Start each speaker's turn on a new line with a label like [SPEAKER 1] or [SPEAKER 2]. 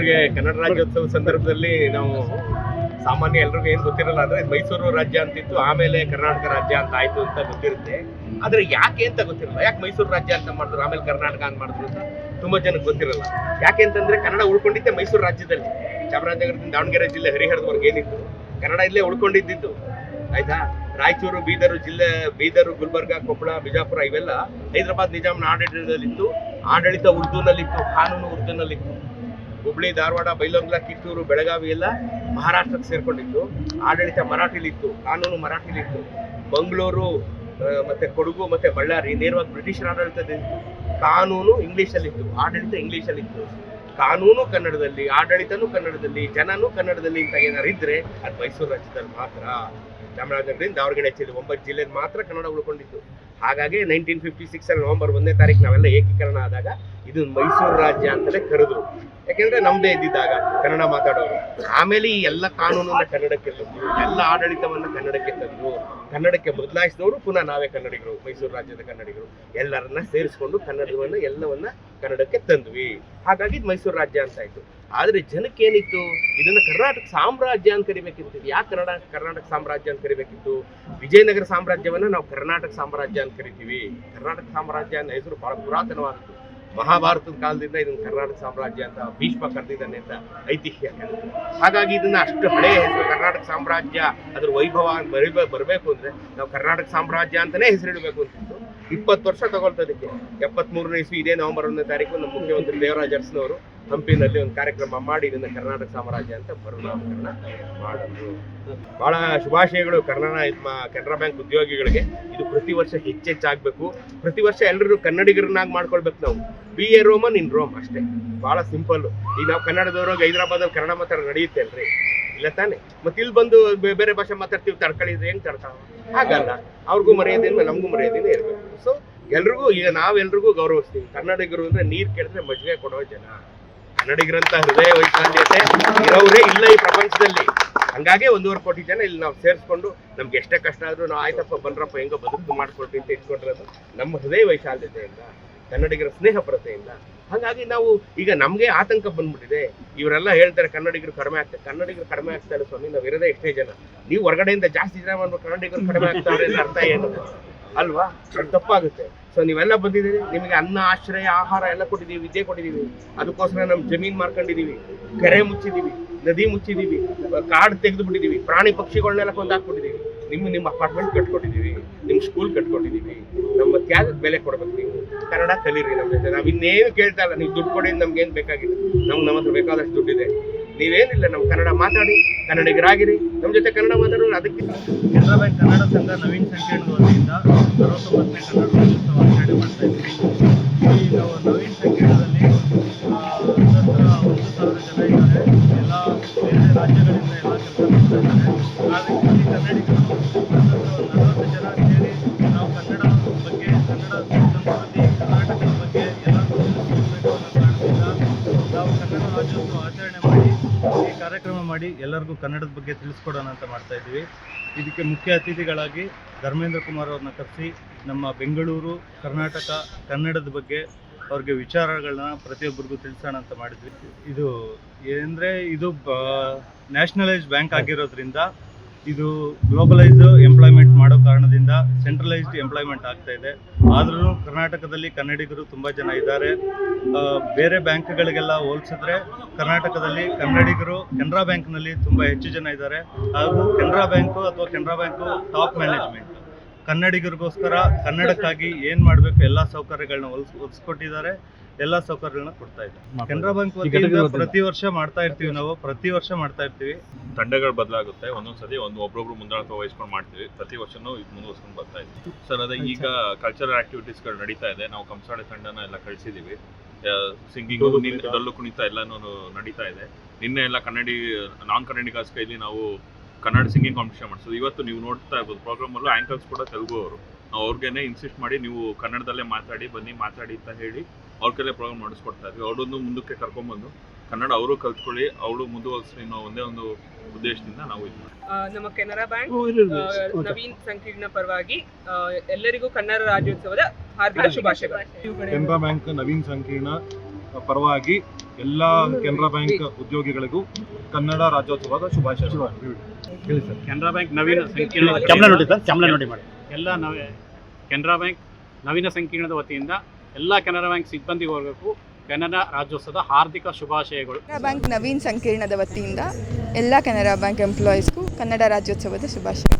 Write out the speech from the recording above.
[SPEAKER 1] ನಮಗೆ ಕನ್ನಡ ರಾಜ್ಯೋತ್ಸವ ಸಂದರ್ಭದಲ್ಲಿ ನಾವು ಸಾಮಾನ್ಯ ಎಲ್ರಿಗೂ ಏನು ಗೊತ್ತಿರಲ್ಲ ಅಂದ್ರೆ ಮೈಸೂರು ರಾಜ್ಯ ಅಂತಿತ್ತು, ಆಮೇಲೆ ಕರ್ನಾಟಕ ರಾಜ್ಯ ಅಂತ ಆಯ್ತು ಅಂತ ಗೊತ್ತಿರುತ್ತೆ. ಆದ್ರೆ ಯಾಕೆ ಅಂತ ಗೊತ್ತಿರಲ್ಲ, ಯಾಕೆ ಮೈಸೂರು ರಾಜ್ಯ ಅಂತ ಮಾಡಿದ್ರು, ಆಮೇಲೆ ಕರ್ನಾಟಕ ಅಂತ ಮಾಡಿದ್ರು ಅಂತ ತುಂಬಾ ಜನಕ್ಕೆ ಗೊತ್ತಿರಲ್ಲ. ಯಾಕೆ ಅಂತಂದ್ರೆ ಕನ್ನಡ ಉಳ್ಕೊಂಡಿದ್ದೆ ಮೈಸೂರು ರಾಜ್ಯದಲ್ಲಿ. ಚಾಮರಾಜನಗರದಿಂದ ದಾವಣಗೆರೆ ಜಿಲ್ಲೆ ಹರಿಹರದವರೆಗೆ ಏನಿತ್ತು, ಕನ್ನಡ ಇಲ್ಲೇ ಉಳ್ಕೊಂಡಿದ್ದಿದ್ದು. ಆಯ್ತಾ? ರಾಯಚೂರು, ಬೀದರು ಜಿಲ್ಲೆ, ಬೀದರು, ಗುಲ್ಬರ್ಗ, ಕೊಪ್ಪಳ, ಬಿಜಾಪುರ ಇವೆಲ್ಲ ಹೈದರಾಬಾದ್ ನಿಜಾಮ್ನ ಆಡಳಿತದಲ್ಲಿತ್ತು. ಆಡಳಿತ ಉರ್ದುನಲ್ಲಿತ್ತು, ಕಾನೂನು ಉರ್ದುನಲ್ಲಿತ್ತು. ಹುಬ್ಳಿ, ಧಾರವಾಡ, ಬೈಲೊಂಗ್ಲ, ಕಿತ್ತೂರು, ಬೆಳಗಾವಿ ಎಲ್ಲ ಮಹಾರಾಷ್ಟ್ರಕ್ಕೆ ಸೇರ್ಕೊಂಡಿತ್ತು. ಆಡಳಿತ ಮರಾಠಿಲಿತ್ತು, ಕಾನೂನು ಮರಾಠಿಲಿತ್ತು. ಬೆಂಗಳೂರು ಮತ್ತು ಕೊಡಗು, ಮತ್ತೆ ಬಳ್ಳಾರಿ ನೇರವಾಗಿ ಬ್ರಿಟಿಷರ ಆಡಳಿತದಿತ್ತು ಕಾನೂನು ಇಂಗ್ಲೀಷಲ್ಲಿತ್ತು, ಆಡಳಿತ ಇಂಗ್ಲೀಷಲ್ಲಿತ್ತು. ಕಾನೂನು ಕನ್ನಡದಲ್ಲಿ, ಆಡಳಿತನೂ ಕನ್ನಡದಲ್ಲಿ, ಜನನೂ ಕನ್ನಡದಲ್ಲಿ ಅಂತ ಏನಾರು ಇದ್ರೆ ಅದು ಮೈಸೂರು ರಾಜ್ಯದಲ್ಲಿ ಮಾತ್ರ. ಚಾಮರಾಜನಗರದಿಂದ ದಾವಣಗೆರೆ ಜಿಲ್ಲೆ ಒಂಬತ್ತು ಜಿಲ್ಲೆಯಲ್ಲಿ ಮಾತ್ರ ಕನ್ನಡ ಉಳ್ಕೊಂಡಿತ್ತು. ಹಾಗಾಗಿ ನೈನ್ಟೀನ್ ಫಿಫ್ಟಿ ಸಿಕ್ಸ್ ಅಲ್ಲಿ ನವೆಂಬರ್ ಒಂದನೇ ತಾರೀಕು ನಾವೆಲ್ಲ ಏಕೀಕರಣ ಆದಾಗ ಇದು ಮೈಸೂರು ರಾಜ್ಯ ಅಂತಲೇ ಕರೆದ್ರು. ಯಾಕೆಂದ್ರೆ ನಮ್ದೇ ಇದ್ದಿದ್ದಾಗ ಕನ್ನಡ ಮಾತಾಡೋರು. ಆಮೇಲೆ ಈ ಎಲ್ಲ ಕಾನೂನನ್ನ ಕನ್ನಡಕ್ಕೆ ತಂದ್ರು, ಎಲ್ಲ ಆಡಳಿತವನ್ನ ಕನ್ನಡಕ್ಕೆ ತಂದ್ರು. ಕನ್ನಡಕ್ಕೆ ಬದಲಾಯಿಸಿದವರು ಪುನಃ ನಾವೇ ಕನ್ನಡಿಗರು, ಮೈಸೂರು ರಾಜ್ಯದ ಕನ್ನಡಿಗರು. ಎಲ್ಲರನ್ನ ಸೇರಿಸ್ಕೊಂಡು ಕನ್ನಡವನ್ನ, ಎಲ್ಲವನ್ನ ಕನ್ನಡಕ್ಕೆ ತಂದ್ವಿ. ಹಾಗಾಗಿ ಇದು ಮೈಸೂರು ರಾಜ್ಯ ಅಂತ ಆಯ್ತು. ಆದ್ರೆ ಜನಕ್ಕೆ ಏನಿತ್ತು? ಇದನ್ನ ಕರ್ನಾಟಕ ಸಾಮ್ರಾಜ್ಯ ಅಂತ ಕರಿಬೇಕಿತ್ತು. ಯಾಕೆ ಕನ್ನಡ, ಕರ್ನಾಟಕ ಸಾಮ್ರಾಜ್ಯ ಅಂತ ಕರಿಬೇಕಿತ್ತು? ವಿಜಯನಗರ ಸಾಮ್ರಾಜ್ಯವನ್ನ ನಾವು ಕರ್ನಾಟಕ ಸಾಮ್ರಾಜ್ಯ ಅಂತ ಕರಿತೀವಿ. ಕರ್ನಾಟಕ ಸಾಮ್ರಾಜ್ಯ ಅನ್ನೋ ಹೆಸರು ಬಹಳ ಪುರಾತನವಾದದ್ದು. ಮಹಾಭಾರತದ ಕಾಲದಿಂದ ಇದನ್ನ ಕರ್ನಾಟಕ ಸಾಮ್ರಾಜ್ಯ ಅಂತ ಭೀಷ್ಮ ಕರೆದಿದ್ದಾನೆ ಅಂತ ಐತಿಹ್ಯ. ಹಾಗಾಗಿ ಇದನ್ನ ಅಷ್ಟು ಹಳೆಯ ಹೆಸರು ಕರ್ನಾಟಕ ಸಾಮ್ರಾಜ್ಯ ಅದ್ರ ವೈಭವ ಬರೀ ಬರಬೇಕು ಅಂದ್ರೆ ನಾವು ಕರ್ನಾಟಕ ಸಾಮ್ರಾಜ್ಯ ಅಂತಲೇ ಹೆಸರಿಡಬೇಕು ಅಂತಿತ್ತು. ಇಪ್ಪತ್ತು ವರ್ಷ ತಗೊಳ್ತದಕ್ಕೆ ಎಪ್ಪತ್ಮೂರನೇ ಇಸ್ವಿ, ಇದೇ ನವೆಂಬರ್ ಒಂದನೇ ತಾರೀಕು ನಮ್ಮ ಮುಖ್ಯಮಂತ್ರಿ ದೇವರಾಜ್ ಅರಸನವರು. ಹಂಪಿನಲ್ಲಿ ಒಂದು ಕಾರ್ಯಕ್ರಮ ಮಾಡಿ ಇದನ್ನ ಕರ್ನಾಟಕ ಸಾಮ್ರಾಜ್ಯ ಅಂತ ಮರುನಾಮಕರಣ ಮಾಡಿದ್ರು ಬಹಳ ಶುಭಾಶಯಗಳು ಕರ್ನಾಟಕ ಕೆನರಾ ಬ್ಯಾಂಕ್ ಉದ್ಯೋಗಿಗಳಿಗೆ. ಇದು ಪ್ರತಿ ವರ್ಷ ಹೆಚ್ಚೆಚ್ಚಾಗಬೇಕು. ಪ್ರತಿ ವರ್ಷ ಎಲ್ಲರೂ ಕನ್ನಡಿಗರನ್ನಾಗಿ ಮಾಡ್ಕೊಳ್ಬೇಕು ನಾವು. Be a Roman in Rome ಅಷ್ಟೇ. ಬಹಳ ಸಿಂಪಲ್ ಈಗ ನಾವು ಕನ್ನಡದವ್ರಿಗೆ ಹೈದರಾಬಾದಲ್ಲಿ ಕನ್ನಡ ಮಾತಾಡ ನಡೆಯುತ್ತೆ ಅಲ್ರಿ? ಇಲ್ಲ ತಾನೆ? ಮತ್ತೆ ಇಲ್ಲಿ ಬಂದು ಬೇರೆ ಭಾಷೆ ಮಾತಾಡ್ತೀವಿ ತಡ್ಕೊಳ್ಳಿದ್ರೆ ಹೆಂಗ್ ತಡ್ತಾವ ಹಾಗಲ್ಲ. ಅವ್ರಿಗೂ ಮರ್ಯಾದೆ ನಮಗೂ ಮರ್ಯಾದೆ ಇರಬೇಕು. ಸೊ ಎಲ್ರಿಗೂ ಈಗ ನಾವೆಲ್ರಿಗೂ ಗೌರವಿಸ್ತೀವಿ. ಕನ್ನಡಿಗರು ಅಂದ್ರೆ ನೀರ್ ಕೇಳಿದ್ರೆ ಮಜ್ಜಿಗೆ ಕೊಡೋ ಜನ. ಕನ್ನಡಿಗರಂತ ಹೃದಯ ವೈಶಾಲ್ಯತೆ ಇರೋರೇ ಇಲ್ಲ ಈ ಪ್ರಪಂಚದಲ್ಲಿ. ಹಂಗಾಗಿ ಒಂದೂವರೆ ಕೋಟಿ ಜನ ಇಲ್ಲಿ ನಾವು ಸೇರಿಸ್ಕೊಂಡು ನಮ್ಗೆ ಎಷ್ಟೇ ಕಷ್ಟ ಆದ್ರೂ ನಾವು, ಆಯ್ತಪ್ಪ ಬಂದ್ರಪ್ಪ ಹೆಂಗೋ ಬದುಕು ಮಾಡ್ಕೊಳ್ತೀವಿ ಅಂತ ಇಟ್ಕೊಂಡಿರೋದು ನಮ್ಮ ಹೃದಯ ವೈಶಾಲ್ಯತೆಯಿಂದ, ಕನ್ನಡಿಗರ ಸ್ನೇಹ ಪರತೆಯಿಂದ ಹಾಗಾಗಿ ನಾವು ಈಗ ನಮಗೆ ಆತಂಕ ಬಂದ್ಬಿಟ್ಟಿದೆ. ಇವರೆಲ್ಲ ಹೇಳ್ತಾರೆ, ಕನ್ನಡಿಗರು ಕಡಿಮೆ ಆಗ್ತಾರೆ ಕನ್ನಡಿಗರು ಕಡಿಮೆ ಆಗ್ತಾರೆ ಸ್ವಾಮಿ, ನಾವು ಇರೋದೇ ಎಷ್ಟೇ ಜನ. ನೀವು ಹೊರಗಡೆಯಿಂದ ಜಾಸ್ತಿ ಜನ ಮಾಡ್ಬೇಕು ಕನ್ನಡಿಗರು ಕಡಿಮೆ ಆಗ್ತಾರೆ ಅಂತ ಅರ್ಥ ಏನು? ಅಲ್ವಾ? ಅದು ತಪ್ಪಾಗುತ್ತೆ. ಸೊ ನೀವೆಲ್ಲ ಬಂದಿದ್ದೀರಿ, ನಿಮಗೆ ಅನ್ನ, ಆಶ್ರಯ, ಆಹಾರ ಎಲ್ಲ ಕೊಟ್ಟಿದ್ದೀವಿ, ವಿದ್ಯೆ ಕೊಟ್ಟಿದ್ದೀವಿ. ಅದಕ್ಕೋಸ್ಕರ ನಮ್ಮ ಜಮೀನ್ ಮಾರ್ಕೊಂಡಿದೀವಿ ಕೆರೆ ಮುಚ್ಚಿದೀವಿ ನದಿ ಮುಚ್ಚಿದೀವಿ ಕಾಡು ತೆಗೆದು ಪ್ರಾಣಿ ಪಕ್ಷಿಗಳನ್ನೆಲ್ಲ ಕೊಂದಾಕ್ಬಿಟ್ಟಿದ್ದೀವಿ. ನಿಮ್ಮ ನಿಮ್ಮ ಅಪಾರ್ಟ್ಮೆಂಟ್ ಕಟ್ಕೊಟ್ಟಿದ್ದೀವಿ, ನಿಮ್ಮ ಸ್ಕೂಲ್ ಕಟ್ಕೊಟ್ಟಿದ್ದೀವಿ. ನಮ್ಮ ತ್ಯಾಗಕ್ಕೆ ಬೆಲೆ ಕೊಡ್ಬೇಕು ನೀವು. ಕನ್ನಡ ಕಲೀರಿ ನಮ್ಮ ಜೊತೆ. ನಾವು ಇನ್ನೇನು ಕೇಳ್ತಾ ಇಲ್ಲ, ನೀವು ದುಡ್ಡು ಕೊಡಿ ನಮ್ಗೆ ಏನು ಬೇಕಾಗಿಲ್ಲ. ನಮ್ಗೆ ನಮ್ಮ ಹತ್ರ ಬೇಕಾದಷ್ಟು ದುಡ್ಡಿದೆ. ನೀವೇನಿಲ್ಲ, ನಾವು ಕನ್ನಡ ಮಾತಾಡಿ, ಕನ್ನಡಿಗರಾಗಿರಿ. ನಮ್ಮ ಜೊತೆ ಕನ್ನಡ ಮಾತಾಡೋರು ಅದಕ್ಕೆ.
[SPEAKER 2] ಕೆನರಾ ಬ್ಯಾಂಕ್ ಕನ್ನಡ ಸಂಘ ನವೀನ್ ಸಂಕೀರ್ಣ ವತಿಯಿಂದ ಅರವತ್ತೊಂಬತ್ತನೇ ಕನ್ನಡ ರಾಜ್ಯೋತ್ಸವ ಆಚರಣೆ ಮಾಡ್ತಾ ಇದ್ದೀವಿ. ಈ ನಾವು ನವೀನ್ ಸಂಕೀರ್ಣದಲ್ಲಿ ಒಂದು ಸಾವಿರ ಜನ ಇದ್ದಾರೆ. ಎಲ್ಲ ಬೇರೆ ರಾಜ್ಯಗಳಿಂದ ಎಲ್ಲ ಕೆಲಸ ಮಾಡ್ತಾ ಇದ್ದಾರೆ ಆ ರೀತಿಯಲ್ಲಿ ಕನ್ನಡಿಗರು. ಕಾರ್ಯಕ್ರಮ ಮಾಡಿ ಎಲ್ಲರಿಗೂ ಕನ್ನಡದ ಬಗ್ಗೆ ತಿಳಿಸ್ಕೊಡೋಣ ಅಂತ ಮಾಡ್ತಾ ಇದ್ದೀವಿ. ಇದಕ್ಕೆ ಮುಖ್ಯ ಅತಿಥಿಗಳಾಗಿ ಧರ್ಮೇಂದ್ರ ಕುಮಾರ್ ಅವ್ರನ್ನ ಕರೆಸಿ ನಮ್ಮ ಬೆಂಗಳೂರು, ಕರ್ನಾಟಕ, ಕನ್ನಡದ ಬಗ್ಗೆ ಅವ್ರಿಗೆ ವಿಚಾರಗಳನ್ನ ಪ್ರತಿಯೊಬ್ಬರಿಗೂ ತಿಳಿಸೋಣ ಅಂತ ಮಾಡಿದ್ವಿ. ಇದು ಏನಂದ್ರೆ ಇದು ನ್ಯಾಷನಲೈಸ್ಡ್ ಬ್ಯಾಂಕ್ ಆಗಿರೋದ್ರಿಂದ ಇದು ಗ್ಲೋಬಲೈಸ್ಡ್ ಎಂಪ್ಲಾಯ್ಮೆಂಟ್ ಸೆಂಟ್ರಲೈಸ್ಡ್ ಎಂಪ್ಲಾಯ್ಮೆಂಟ್ ಆಗ್ತಾ ಇದೆ. ಆದ್ರೂ ಕರ್ನಾಟಕದಲ್ಲಿ ಕನ್ನಡಿಗರು ತುಂಬಾ ಜನ ಇದ್ದಾರೆ. ಬೇರೆ ಬ್ಯಾಂಕ್ಗಳಿಗೆಲ್ಲ ಹೋಲಿಸಿದ್ರೆ ಕರ್ನಾಟಕದಲ್ಲಿ ಕನ್ನಡಿಗರು ಕೆನರಾ ಬ್ಯಾಂಕ್ನಲ್ಲಿ ತುಂಬ ಹೆಚ್ಚು ಜನ ಇದ್ದಾರೆ. ಹಾಗೂ ಕೆನರಾ ಬ್ಯಾಂಕು ಅಥವಾ ಕೆನರಾ ಬ್ಯಾಂಕು ಟಾಪ್ ಮ್ಯಾನೇಜ್ಮೆಂಟ್. ಕನ್ನಡಿಗರಿಗೋಸ್ಕರ ಕನ್ನಡಕ್ಕಾಗಿ ಏನು ಮಾಡಬೇಕು, ಎಲ್ಲ ಸೌಕರ್ಯಗಳನ್ನ ಒದಗಿಸ್ಕೊಟ್ಟಿದ್ದಾರೆ ಎಲ್ಲ ಸೌಕರ್ಯಗಳನ್ನ ಕೊಡ್ತಾ ಇದೆ. ಕೆನರಾ ಬ್ಯಾಂಕ್ ವತಿಯಿಂದ ಪ್ರತಿ ವರ್ಷ ಮಾಡ್ತಾ ಇರ್ತೀವಿ ನಾವು ಪ್ರತಿ ವರ್ಷ ಮಾಡ್ತಾ ಇರ್ತೀವಿ.
[SPEAKER 3] ತಂಡಗಳು ಬದಲಾಗುತ್ತೆ. ಒಂದೊಂದ್ಸತಿ ಒಂದು ಒಬ್ಬೊಬ್ರು ಮುಂದಾಳತ್ವ ವಹಿಸ್ಕೊಂಡು ಮಾಡ್ತೀವಿ. ಪ್ರತಿ ವರ್ಷನೂ ಇದು ಮುಂದುವರ್ಸ್ಕೊಂಡು ಬರ್ತಾ ಇದೆ. ಸರ್ ಅದೇ ಈಗ ಕಲ್ಚರಲ್ ಆಕ್ಟಿವಿಟೀಸ್ಗಳು ನಡೀತಾ ಇದೆ. ನಾವು ಕಂಸಾಳೆ ತಂಡನ ಎಲ್ಲ ಕಳಿಸಿದ್ದೀವಿ ಸಿಂಗಿಂಗ್ ಡಲ್ಲು ಕುಣಿತ ಎಲ್ಲನೂ ನಡೀತಾ ಇದೆ. ನಿನ್ನೆ ಎಲ್ಲ ಕನ್ನಡಿ ನಾನ್ ಕನ್ನಡಿಗಾಸ್ ಕೈಲಿ ನಾವು ಕನ್ನಡ ಸಿಂಗಿಂಗ್ ಕಾಂಪಿಟೇಷನ್ ಮಾಡಿಸೋದು ಇವತ್ತು ನೀವು ನೋಡ್ತಾ ಇರ್ಬೋದು ಪ್ರೋಗ್ರಾಮಲ್ಲೂ ಆ್ಯಂಕರ್ಸ್ ಕೂಡ ತೆಲುಗು ಅವರು ಅವ್ರಿಗೇನೆ ಇನ್ಸಿಸ್ಟ್ ಮಾಡಿ ನೀವು ಕನ್ನಡದಲ್ಲೇ ಮಾತಾಡಿ ಬನ್ನಿ ಮಾತಾಡಿ ಅಂತ ಹೇಳಿ ಅವ್ರ ಕೈಲೇ ಪ್ರೋಗ್ರಾಮ್ ಮಾಡಿಸ್ಕೊಡ್ತಾ ಇದ್ವಿ. ಅವರೊಂದು ಮುಂದಕ್ಕೆ ಕರ್ಕೊಂಡ್ಬಂದು ಕನ್ನಡ ಅವರು ಕಲ್ತ್ಕೊಳ್ಳಿ ಅವಳು ಮುಂದುವರಿಸಿ ಅನ್ನೋ ಒಂದೇ ಒಂದು ಉದ್ದೇಶದಿಂದ ನಾವು ಇದು
[SPEAKER 4] ನಮ್ಮ ಕೆನರಾ ಬ್ಯಾಂಕ್ ನವೀನ್ ಸಂಕೀರ್ಣ ಪರವಾಗಿ ಎಲ್ಲರಿಗೂ ಕನ್ನಡ ರಾಜ್ಯೋತ್ಸವದ ಹಾರ್ದಿಕ ಶುಭಾಶಯಗಳು.
[SPEAKER 5] ಕೆನರಾ ಬ್ಯಾಂಕ್ ನವೀನ್ ಸಂಕೀರ್ಣ ಪರವಾಗಿ ಎಲ್ಲ ಕೆನರಾ ಬ್ಯಾಂಕ್ ಉದ್ಯೋಗಿಗಳಿಗೂ ಕನ್ನಡ ರಾಜ್ಯೋತ್ಸವದ ಶುಭಾಶಯಗಳು
[SPEAKER 6] ಕೆನರಾ ಬ್ಯಾಂಕ್ ನವೀನ ಸಂಕೀರ್ಣ
[SPEAKER 4] ನೋಡಿ ಸರ್ ಕ್ಯಾಮ್ರಾ ನೋಡಿ ಮಾಡಿ.
[SPEAKER 6] ಎಲ್ಲ ನವ ಕೆನರಾ ಬ್ಯಾಂಕ್ ನವೀನ ಸಂಕೀರ್ಣದ ವತಿಯಿಂದ ಎಲ್ಲ ಕೆನರಾ ಬ್ಯಾಂಕ್ ಸಿಬ್ಬಂದಿ ವರ್ಗಕ್ಕೂ ಕನ್ನಡ ರಾಜ್ಯೋತ್ಸವದ ಹಾರ್ದಿಕ ಶುಭಾಶಯಗಳು.
[SPEAKER 7] ಕೆನರಾ ಬ್ಯಾಂಕ್ ನವೀನ್ ಸಂಕೀರ್ಣದ ವತಿಯಿಂದ ಎಲ್ಲ ಕೆನರಾ ಬ್ಯಾಂಕ್ ಎಂಪ್ಲಾಯೀಸ್ಗೂ ಕನ್ನಡ ರಾಜ್ಯೋತ್ಸವದ ಶುಭಾಶಯ.